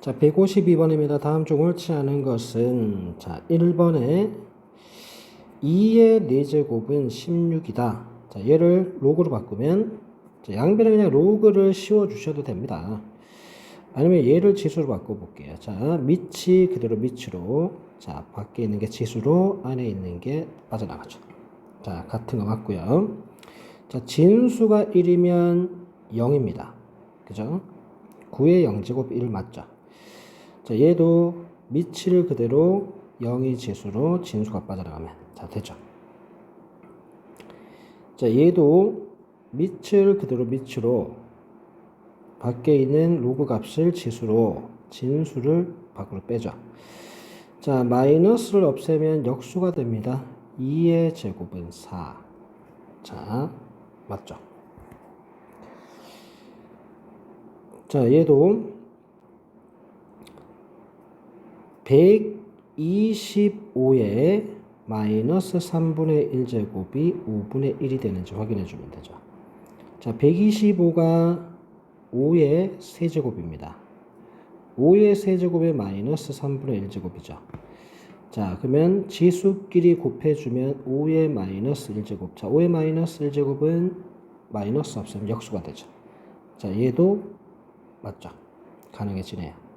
자, 152번입니다. 다음 중 옳지 않은 것은 자, 1번에 2의 4제곱은 16이다. 자, 얘를 로그로 바꾸면 자, 양변에 그냥 로그를 씌워 주셔도 됩니다. 아니면 얘를 지수로 바꿔 볼게요. 자, 밑이 그대로 밑으로 자, 밖에 있는 게 지수로 안에 있는 게 빠져나가죠. 자, 같은 거 맞고요. 자, 진수가 1이면 0입니다. 그죠? 9의 0제곱 1 맞죠? 자, 얘도 밑을 그대로 0이 지수로 진수가 빠져나가면 자, 되죠. 자, 얘도 밑을 그대로 밑으로 밖에 있는 로그 값을 지수로 진수를 밖으로 빼죠. 자, 마이너스를 없애면 역수가 됩니다. 2의 제곱은 4. 자, 맞죠? 자, 얘도 125에 마이너스 3분의 1제곱이 5분의 1이 되는지 확인해 주면 되죠. 자, 125가 5의 세제곱입니다. 5의 세제곱에 마이너스 3분의 1제곱이죠. 자, 그러면 지수끼리 곱해주면 5의 마이너스 1제곱. 자, 5의 마이너스 1제곱은 마이너스 없으면 역수가 되죠. 자, 얘도 맞죠. 가능해지네요.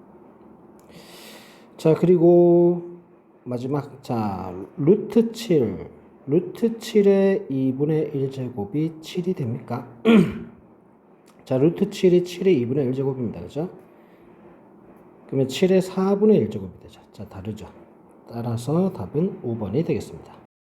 자, 그리고 마지막, 자, 루트 7. 루트 7의 2분의 1제곱이 7이 됩니까? 자, 루트 7이 7의 2분의 1제곱입니다. 그죠? 그러면 7의 4분의 1제곱이 되죠. 자, 다르죠. 따라서 답은 5번이 되겠습니다.